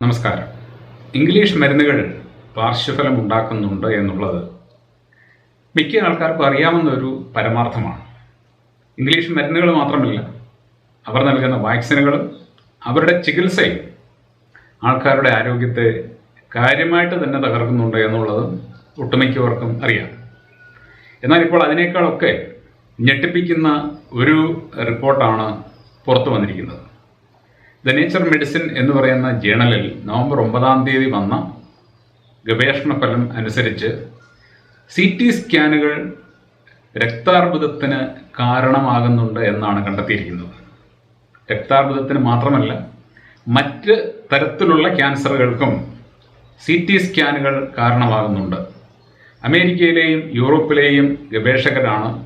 നമസ്കാരം. ഇംഗ്ലീഷ് മരുന്നുകൾ പാർശ്വഫലം ഉണ്ടാക്കുന്നുണ്ട് എന്നുള്ളത് മിക്ക ആൾക്കാർക്കും അറിയാവുന്ന ഒരു പരമാർത്ഥമാണ്. ഇംഗ്ലീഷ് മരുന്നുകൾ മാത്രമല്ല അവർ നൽകുന്ന വാക്സിനുകളും അവരുടെ ചികിത്സയും ആൾക്കാരുടെ ആരോഗ്യത്തെ കാര്യമായിട്ട് തന്നെ തകർക്കുന്നുണ്ട് എന്നുള്ളത് ഒട്ടുമിക്കവർക്കും അറിയാം. എന്നാൽ ഇപ്പോൾ അതിനേക്കാളൊക്കെ ഞെട്ടിപ്പിക്കുന്ന ഒരു റിപ്പോർട്ടാണ് പുറത്തു വന്നിരിക്കുന്നത്. ദ നേച്ചർ മെഡിസിൻ എന്ന് പറയുന്ന ജേണലിൽ നവംബർ ഒമ്പതാം തീയതി വന്ന ഗവേഷണ ഫലം അനുസരിച്ച് സി ടി സ്കാനുകൾ രക്താർബുദത്തിന് കാരണമാകുന്നുണ്ട് എന്നാണ് കണ്ടെത്തിയിരിക്കുന്നത്. രക്താർബുദത്തിന് മാത്രമല്ല മറ്റ് തരത്തിലുള്ള ക്യാൻസറുകൾക്കും സി ടി സ്കാനുകൾ കാരണമാകുന്നുണ്ട്. അമേരിക്കയിലെയും യൂറോപ്പിലെയും ഗവേഷകരാണ്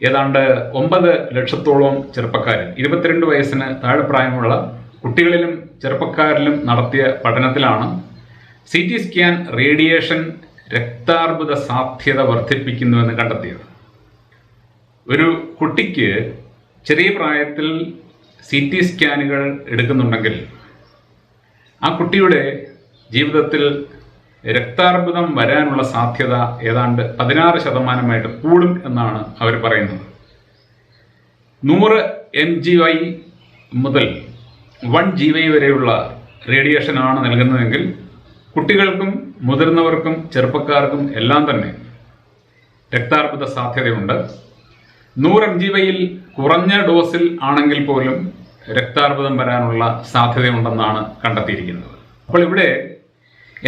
ഏതാണ്ട് ഒമ്പത് ലക്ഷത്തോളം ചെറുപ്പക്കാരിൽ ഇരുപത്തിരണ്ട് വയസ്സിന് താഴെ പ്രായമുള്ള കുട്ടികളിലും ചെറുപ്പക്കാരിലും നടത്തിയ പഠനത്തിലാണ് സി ടി സ്കാൻ റേഡിയേഷൻ രക്താർബുദ സാധ്യത വർദ്ധിപ്പിക്കുന്നുവെന്ന് കണ്ടെത്തിയത്. ഒരു കുട്ടിക്ക് ചെറിയ പ്രായത്തിൽ സി ടി സ്കാനുകൾ എടുക്കുന്നുണ്ടെങ്കിൽ ആ കുട്ടിയുടെ ജീവിതത്തിൽ രക്താർബുദം വരാനുള്ള സാധ്യത ഏതാണ്ട് പതിനാറ് ശതമാനമായിട്ട് കൂടും എന്നാണ് അവർ പറയുന്നത്. നൂറ് എം ജി വൈ മുതൽ വൺ ജി വൈ വരെയുള്ള റേഡിയേഷനാണ് നൽകുന്നതെങ്കിൽ കുട്ടികൾക്കും മുതിർന്നവർക്കും ചെറുപ്പക്കാർക്കും എല്ലാം തന്നെ രക്താർബുദ സാധ്യതയുണ്ട്. നൂറ് എം ജി വൈയിൽ കുറഞ്ഞ ഡോസിൽ ആണെങ്കിൽ പോലും രക്താർബുദം വരാനുള്ള സാധ്യതയുണ്ടെന്നാണ് കണ്ടെത്തിയിരിക്കുന്നത്. അപ്പോൾ ഇവിടെ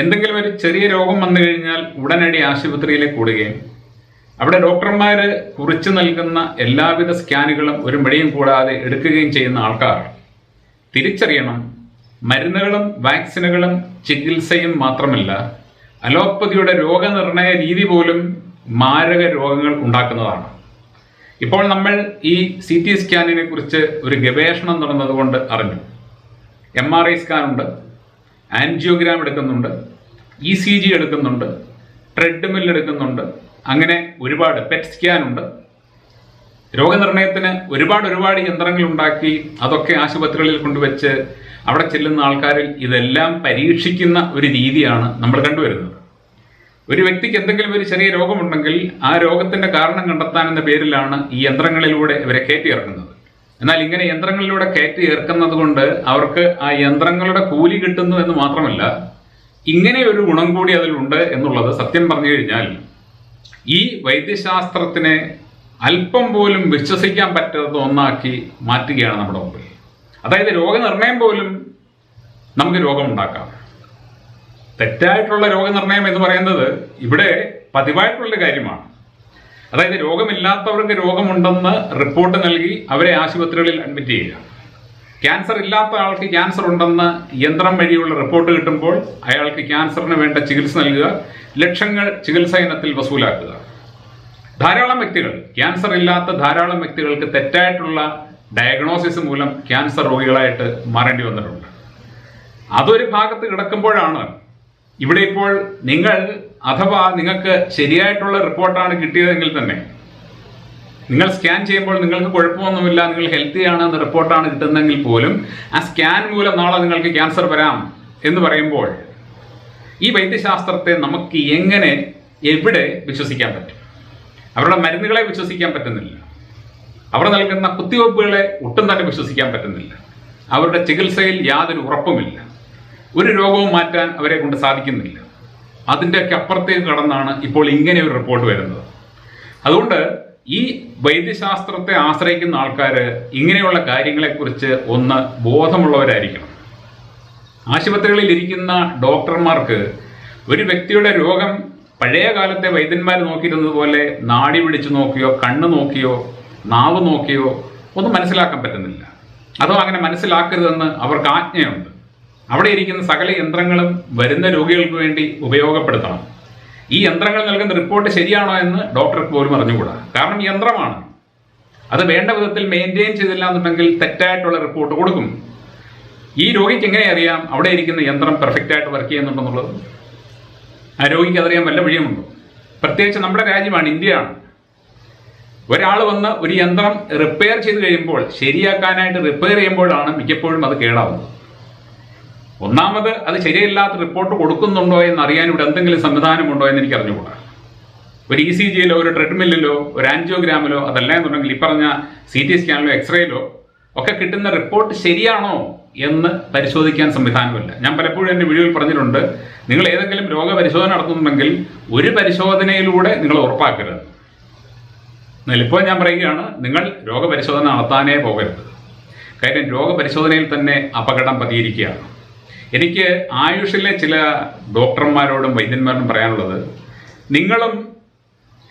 എന്തെങ്കിലും ഒരു ചെറിയ രോഗം വന്നു കഴിഞ്ഞാൽ ഉടനടി ആശുപത്രിയിലേക്ക് കൂടുകയും അവിടെ ഡോക്ടർമാർ കുറിച്ച് നൽകുന്ന എല്ലാവിധ സ്കാനുകളും ഒരു മടിയും കൂടാതെ എടുക്കുകയും ചെയ്യുന്ന ആൾക്കാർ. തിരിച്ചറിയണം മരുന്നുകളും വാക്സിനുകളും ചികിത്സയും മാത്രമല്ല അലോപ്പതിയുടെ രോഗനിർണയ രീതി പോലും മാരക രോഗങ്ങൾ ഉണ്ടാക്കുന്നതാണ്. ഇപ്പോൾ നമ്മൾ ഈ സി ടി സ്കാനിനെ കുറിച്ച് ഒരു ഗവേഷണം നടന്നതുകൊണ്ട് അറിഞ്ഞു. എം ആർ ഐ സ്കാനുണ്ട് ആൻജിയോഗ്രാം എടുക്കുന്നുണ്ട് ഇ സി ജി എടുക്കുന്നുണ്ട് ട്രെഡ്മിൽ എടുക്കുന്നുണ്ട് അങ്ങനെ ഒരുപാട് പെറ്റ് സ്കാൻ ഉണ്ട്. രോഗനിർണയത്തിന് ഒരുപാട് ഒരുപാട് യന്ത്രങ്ങൾ ഉണ്ടാക്കി അതൊക്കെ ആശുപത്രികളിൽ കൊണ്ടുവച്ച് അവിടെ ചെല്ലുന്ന ആൾക്കാരിൽ ഇതെല്ലാം പരീക്ഷിക്കുന്ന ഒരു രീതിയാണ് നമ്മൾ കണ്ടുവരുന്നത്. ഒരു വ്യക്തിക്ക് എന്തെങ്കിലും ഒരു ചെറിയ രോഗമുണ്ടെങ്കിൽ ആ രോഗത്തിന്റെ കാരണം കണ്ടെത്താൻ എന്ന പേരിലാണ് ഈ യന്ത്രങ്ങളിലൂടെ ഇവരെ കയറ്റി ഇറക്കുന്നത്. എന്നാൽ ഇങ്ങനെ യന്ത്രങ്ങളിലൂടെ കയറ്റി ഇറക്കുന്നത് കൊണ്ട് അവർക്ക് ആ യന്ത്രങ്ങളുടെ കൂലി കിട്ടുന്നു എന്ന് മാത്രമല്ല ഇങ്ങനെ ഒരു ഗുണം കൂടി അതിലുണ്ട് എന്നുള്ളത് സത്യം പറഞ്ഞു കഴിഞ്ഞാൽ ഈ വൈദ്യശാസ്ത്രത്തിനെ അല്പം പോലും വിശ്വസിക്കാൻ പറ്റാത്ത ഒന്നാക്കി മാറ്റുകയാണ് നമ്മുടെ മുമ്പിൽ. അതായത് രോഗനിർണയം പോലും നമുക്ക് രോഗമുണ്ടാക്കാം. തെറ്റായിട്ടുള്ള രോഗനിർണയം എന്ന് പറയുന്നത് ഇവിടെ പതിവായിട്ടുള്ള കാര്യമാണ്. അതായത് രോഗമില്ലാത്തവർക്ക് രോഗമുണ്ടെന്ന് റിപ്പോർട്ട് നൽകി അവരെ ആശുപത്രികളിൽ അഡ്മിറ്റ് ചെയ്യുക. ക്യാൻസർ ഇല്ലാത്ത ആൾക്ക് ക്യാൻസർ ഉണ്ടെന്ന് യന്ത്രം വഴിയുള്ള റിപ്പോർട്ട് കിട്ടുമ്പോൾ അയാൾക്ക് ക്യാൻസറിന് വേണ്ട ചികിത്സ നൽകുക ലക്ഷങ്ങൾ ചികിത്സാ ഇനത്തിൽ വസൂലാക്കുക. ധാരാളം വ്യക്തികൾ ക്യാൻസർ ഇല്ലാത്ത ധാരാളം വ്യക്തികൾക്ക് തെറ്റായിട്ടുള്ള ഡയഗ്നോസിസ് മൂലം ക്യാൻസർ രോഗികളായിട്ട് മാറേണ്ടി വന്നിട്ടുണ്ട്. അതൊരു ഭാഗത്ത് കിടക്കുമ്പോഴാണ് ഇവിടെ ഇപ്പോൾ നിങ്ങൾ അഥവാ നിങ്ങൾക്ക് ശരിയായിട്ടുള്ള റിപ്പോർട്ടാണ് കിട്ടിയതെങ്കിൽ തന്നെ നിങ്ങൾ സ്കാൻ ചെയ്യുമ്പോൾ നിങ്ങൾക്ക് കുഴപ്പമൊന്നുമില്ല നിങ്ങൾ ഹെൽത്തി ആണ് എന്ന റിപ്പോർട്ടാണ് കിട്ടുന്നതെങ്കിൽ പോലും ആ സ്കാൻ മൂലം നാളെ നിങ്ങൾക്ക് ക്യാൻസർ വരാം എന്ന് പറയുമ്പോൾ ഈ വൈദ്യശാസ്ത്രത്തെ നമുക്ക് എങ്ങനെ എവിടെ വിശ്വസിക്കാൻ പറ്റും? അവരുടെ മരുന്നുകളെ വിശ്വസിക്കാൻ പറ്റുന്നില്ല. അവർ നൽകുന്ന കുത്തിവയ്പ്പുകളെ ഒട്ടും തന്നെ വിശ്വസിക്കാൻ പറ്റുന്നില്ല. അവരുടെ ചികിത്സയിൽ യാതൊരു ഉറപ്പുമില്ല. ഒരു രോഗവും മാറ്റാൻ അവരെ കൊണ്ട് സാധിക്കുന്നില്ല. അതിന്റെയൊക്കെ അപ്പുറത്തേക്ക് കടന്നാണ് ഇപ്പോൾ ഇങ്ങനെ ഒരു റിപ്പോർട്ട് വരുന്നത്. അതുകൊണ്ട് ഈ വൈദ്യശാസ്ത്രത്തെ ആശ്രയിക്കുന്ന ആൾക്കാർ ഇങ്ങനെയുള്ള കാര്യങ്ങളെക്കുറിച്ച് ഒന്ന് ബോധമുള്ളവരായിരിക്കണം. ആശുപത്രികളിൽ ഇരിക്കുന്ന ഡോക്ടർമാർക്ക് ഒരു വ്യക്തിയുടെ രോഗം പഴയ കാലത്തെ വൈദ്യന്മാർ നോക്കിയിരുന്നത് പോലെ നാടി പിടിച്ചു നോക്കിയോ കണ്ണ് നോക്കിയോ നാവ് നോക്കിയോ ഒന്നും മനസ്സിലാക്കാൻ പറ്റുന്നില്ല. അതോ അങ്ങനെ മനസ്സിലാക്കരുതെന്ന് അവർക്ക് ആജ്ഞയുണ്ട്. അവിടെ ഇരിക്കുന്ന സകല യന്ത്രങ്ങളും വരുന്ന രോഗികൾക്ക് വേണ്ടി ഉപയോഗപ്പെടുത്തണം. ഈ യന്ത്രങ്ങൾ നൽകുന്ന റിപ്പോർട്ട് ശരിയാണോ എന്ന് ഡോക്ടർക്ക് പോലും അറിഞ്ഞുകൂടാ. കാരണം യന്ത്രമാണ്. അത് വേണ്ട വിധത്തിൽ മെയിന്റെയിൻ ചെയ്തില്ല എന്നുണ്ടെങ്കിൽ തെറ്റായിട്ടുള്ള റിപ്പോർട്ട് കൊടുക്കും. ഈ രോഗിക്ക് എങ്ങനെ അറിയാം അവിടെ ഇരിക്കുന്ന യന്ത്രം പെർഫെക്റ്റ് ആയിട്ട് വർക്ക് ചെയ്യുന്നുണ്ടെന്നുള്ളത്? ആ രോഗിക്ക് അതറിയാൻ വല്ല വഴിയുമുണ്ടോ? പ്രത്യേകിച്ച് നമ്മുടെ രാജ്യമാണ് ഇന്ത്യയാണ്. ഒരാൾ വന്ന് ഒരു യന്ത്രം റിപ്പയർ ചെയ്ത് കഴിയുമ്പോൾ ശരിയാക്കാനായിട്ട് റിപ്പയർ ചെയ്യുമ്പോഴാണ് മിക്കപ്പോഴും അത് കേടാവുന്നത്. ഒന്നാമത് അത് ശരിയല്ലാത്ത റിപ്പോർട്ട് കൊടുക്കുന്നുണ്ടോ എന്ന് അറിയാൻ ഇവിടെ എന്തെങ്കിലും സംവിധാനമുണ്ടോ എന്ന് എനിക്ക് അറിഞ്ഞുകൂടാ. ഒരു ഇ സി ജിയിലോ ഒരു ട്രെഡ്മില്ലിലോ ഒരു ആൻജിയോഗ്രാമിലോ അതല്ല എന്നുണ്ടെങ്കിൽ ഈ പറഞ്ഞ സി ടി സ്കാനിലോ എക്സ്റേയിലോ ഒക്കെ കിട്ടുന്ന റിപ്പോർട്ട് ശരിയാണോ എന്ന് പരിശോധിക്കാൻ സംവിധാനമില്ല. ഞാൻ പലപ്പോഴും എന്റെ വീഡിയോയിൽ പറഞ്ഞിട്ടുണ്ട് നിങ്ങൾ ഏതെങ്കിലും രോഗപരിശോധന നടത്തുന്നുണ്ടെങ്കിൽ ഒരു പരിശോധനയിലൂടെ നിങ്ങൾ ഉറപ്പാക്കരുത്. ഇപ്പോൾ ഞാൻ പറയുകയാണ് നിങ്ങൾ രോഗപരിശോധന നടത്താനേ പോകരുത്. കാര്യം രോഗപരിശോധനയിൽ തന്നെ അപകടം പതിയിരിക്കുകയാണ്. എനിക്ക് ആയുഷിലെ ചില ഡോക്ടർമാരോടും വൈദ്യന്മാരോടും പറയാനുള്ളത് നിങ്ങളും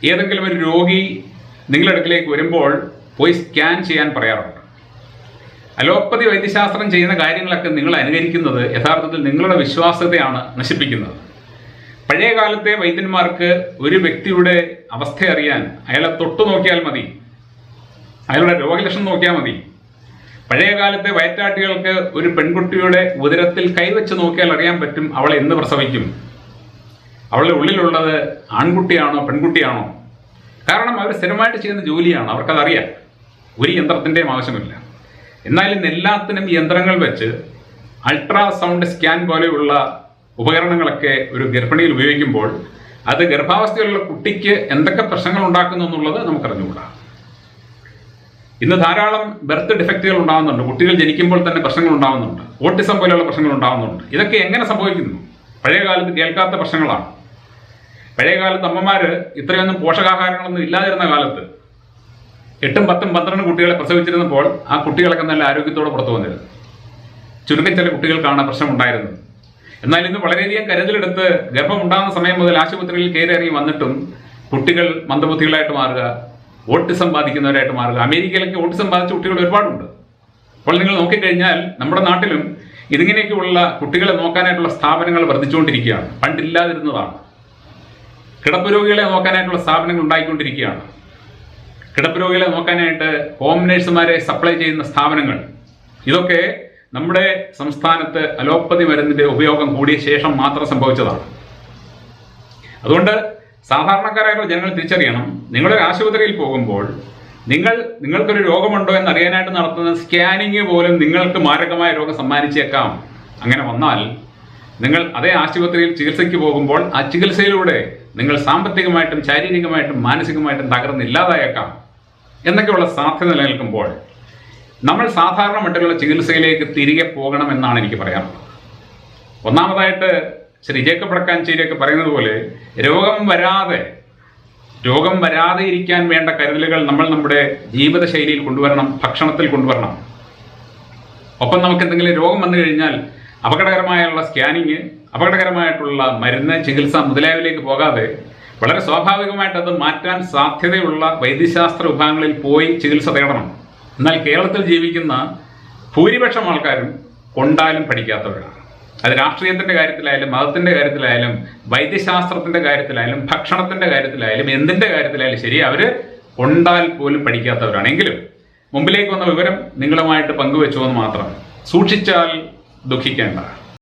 ഏതെങ്കിലും ഒരു രോഗി നിങ്ങളുടെ അടുക്കിലേക്ക് വരുമ്പോൾ പോയി സ്കാൻ ചെയ്യാൻ പറയാറുണ്ട്. അലോപ്പതി വൈദ്യശാസ്ത്രം ചെയ്യുന്ന കാര്യങ്ങളൊക്കെ നിങ്ങൾ അനുകരിക്കുന്നത് യഥാർത്ഥത്തിൽ നിങ്ങളുടെ വിശ്വാസ്യതയാണ് നശിപ്പിക്കുന്നത്. പഴയ കാലത്തെ വൈദ്യന്മാർക്ക് ഒരു വ്യക്തിയുടെ അവസ്ഥ അറിയാൻ അയാളെ തൊട്ടു നോക്കിയാൽ മതി. അയാളുടെ രോഗലക്ഷണം നോക്കിയാൽ മതി. പഴയ കാലത്തെ വയറ്റാട്ടികൾക്ക് ഒരു പെൺകുട്ടിയുടെ ഉദരത്തിൽ കൈവച്ച് നോക്കിയാൽ അറിയാൻ പറ്റും അവൾ എന്ന് പ്രസവിക്കും. അവളുടെ ഉള്ളിലുള്ളത് ആൺകുട്ടിയാണോ പെൺകുട്ടിയാണോ? കാരണം അവർ സ്ഥിരമായിട്ട് ചെയ്യുന്ന ജോലിയാണ് അവർക്കതറിയാം. ഒരു യന്ത്രത്തിന്റെയും ആവശ്യമില്ല. ഇന്ന് എല്ലാത്തിനും യന്ത്രങ്ങൾ വെച്ച് അൾട്രാസൗണ്ട് സ്കാൻ പോലെയുള്ള ഉപകരണങ്ങളൊക്കെ ഒരു ഗർഭിണിയിൽ ഉപയോഗിക്കുമ്പോൾ അത് ഗർഭാവസ്ഥയിലുള്ള കുട്ടിക്ക് എന്തൊക്കെ പ്രശ്നങ്ങൾ ഉണ്ടാക്കുന്നു എന്നുള്ളത് നമുക്കറിഞ്ഞുകൂടാ. ഇന്ന് ധാരാളം ബർത്ത് ഡിഫക്റ്റുകൾ ഉണ്ടാകുന്നുണ്ട് കുട്ടികൾ ജനിക്കുമ്പോൾ തന്നെ പ്രശ്നങ്ങൾ ഉണ്ടാകുന്നുണ്ട് ഓട്ടിസം പോലെയുള്ള പ്രശ്നങ്ങൾ ഉണ്ടാകുന്നുണ്ട് ഇതൊക്കെ എങ്ങനെ സംഭവിക്കുന്നു? പഴയ കാലത്ത് കേൾക്കാത്ത പ്രശ്നങ്ങളാണ്. പഴയ കാലത്ത് അമ്മമാർ ഇത്രയൊന്നും പോഷകാഹാരങ്ങളൊന്നും ഇല്ലാതിരുന്ന കാലത്ത് എട്ടും പത്തും പന്ത്രണ്ട് കുട്ടികളെ പ്രസവിച്ചിരുന്നപ്പോൾ ആ കുട്ടികളൊക്കെ നല്ല ആരോഗ്യത്തോടെ പുറത്തു വന്നിരുന്നു. ചുരുക്കം ചില കുട്ടികൾക്കാണ് പ്രശ്നം ഉണ്ടായിരുന്നത്. എന്നാൽ ഇന്ന് വളരെയധികം കരുതലെടുത്ത് ഗർഭം ഉണ്ടാകുന്ന സമയം മുതൽ ആശുപത്രിയിൽ കയറി ഇറങ്ങി വന്നിട്ടും കുട്ടികൾ മന്ദബുദ്ധികളായിട്ട് മാറുക ഓട്ടിസം ബാധിക്കുന്നവരായിട്ട് മാറുക. അമേരിക്കയിലൊക്കെ വോട്ട് ബാധിച്ച കുട്ടികൾ ഒരുപാടുണ്ട്. അപ്പോൾ നിങ്ങൾ നോക്കിക്കഴിഞ്ഞാൽ നമ്മുടെ നാട്ടിലും ഇതിങ്ങനെയൊക്കെയുള്ള കുട്ടികളെ നോക്കാനായിട്ടുള്ള സ്ഥാപനങ്ങൾ വർദ്ധിച്ചുകൊണ്ടിരിക്കുകയാണ്. പണ്ടില്ലാതിരുന്നതാണ്. കിടപ്പ് രോഗികളെ നോക്കാനായിട്ടുള്ള സ്ഥാപനങ്ങൾ ഉണ്ടായിക്കൊണ്ടിരിക്കുകയാണ്. കിടപ്പ് രോഗികളെ നോക്കാനായിട്ട് ഹോം നേഴ്സുമാരെ സപ്ലൈ ചെയ്യുന്ന സ്ഥാപനങ്ങൾ. ഇതൊക്കെ നമ്മുടെ സംസ്ഥാനത്ത് അലോപ്പതി മരുന്നിന്റെ ഉപയോഗം കൂടിയ ശേഷം മാത്രം സംഭവിച്ചതാണ്. അതുകൊണ്ട് സാധാരണക്കാരായിട്ടുള്ള ജനങ്ങൾ തിരിച്ചറിയണം. നിങ്ങളൊരു ആശുപത്രിയിൽ പോകുമ്പോൾ നിങ്ങൾ നിങ്ങൾക്കൊരു രോഗമുണ്ടോ എന്ന് അറിയാനായിട്ട് നടത്തുന്ന സ്കാനിങ് പോലും നിങ്ങൾക്ക് മാരകമായ രോഗം സമ്മാനിച്ചേക്കാം. അങ്ങനെ വന്നാൽ നിങ്ങൾ അതേ ആശുപത്രിയിൽ ചികിത്സയ്ക്ക് പോകുമ്പോൾ ആ ചികിത്സയിലൂടെ നിങ്ങൾ സാമ്പത്തികമായിട്ടും ശാരീരികമായിട്ടും മാനസികമായിട്ടും തകർന്നില്ലാതായേക്കാം എന്നൊക്കെയുള്ള സാധ്യത നിലനിൽക്കുമ്പോൾ നമ്മൾ സാധാരണ മട്ടിലുള്ള ചികിത്സയിലേക്ക് തിരികെ പോകണം എന്നാണ് എനിക്ക് പറയാറുള്ളത് ഒന്നാമതായിട്ട് ശ്രീ ജേക്കബ് വടക്കാഞ്ചേരിയൊക്കെ പറയുന്നത് പോലെ രോഗം വരാതെ രോഗം വരാതെ ഇരിക്കാൻ വേണ്ട കരുതലുകൾ നമ്മൾ നമ്മുടെ ജീവിതശൈലിയിൽ കൊണ്ടുവരണം ഭക്ഷണത്തിൽ കൊണ്ടുവരണം. ഒപ്പം നമുക്ക് എന്തെങ്കിലും രോഗം വന്നു കഴിഞ്ഞാൽ അപകടകരമായുള്ള സ്കാനിങ് അപകടകരമായിട്ടുള്ള മരുന്ന് ചികിത്സ മുതലായവയിലേക്ക് പോകാതെ വളരെ സ്വാഭാവികമായിട്ട് അത് മാറ്റാൻ സാധ്യതയുള്ള വൈദ്യശാസ്ത്ര വിഭാഗങ്ങളിൽ പോയി ചികിത്സ തേടണം. എന്നാൽ കേരളത്തിൽ ജീവിക്കുന്ന ഭൂരിപക്ഷം ആൾക്കാരും കൊണ്ടാലും പഠിക്കാത്തവരാണ്. അത് രാഷ്ട്രീയത്തിന്റെ കാര്യത്തിലായാലും മതത്തിന്റെ കാര്യത്തിലായാലും വൈദ്യശാസ്ത്രത്തിന്റെ കാര്യത്തിലായാലും ഭക്ഷണത്തിന്റെ കാര്യത്തിലായാലും എന്തിന്റെ കാര്യത്തിലായാലും ശരി അവർ കൊണ്ടാൽ പോലും പഠിക്കാത്തവരാണ്. എങ്കിലും മുമ്പിലേക്ക് വന്ന വിവരം നിങ്ങളുമായിട്ട് പങ്കുവെച്ചു എന്ന് മാത്രം സൂക്ഷിച്ചാൽ ദുഃഖിക്കേണ്ട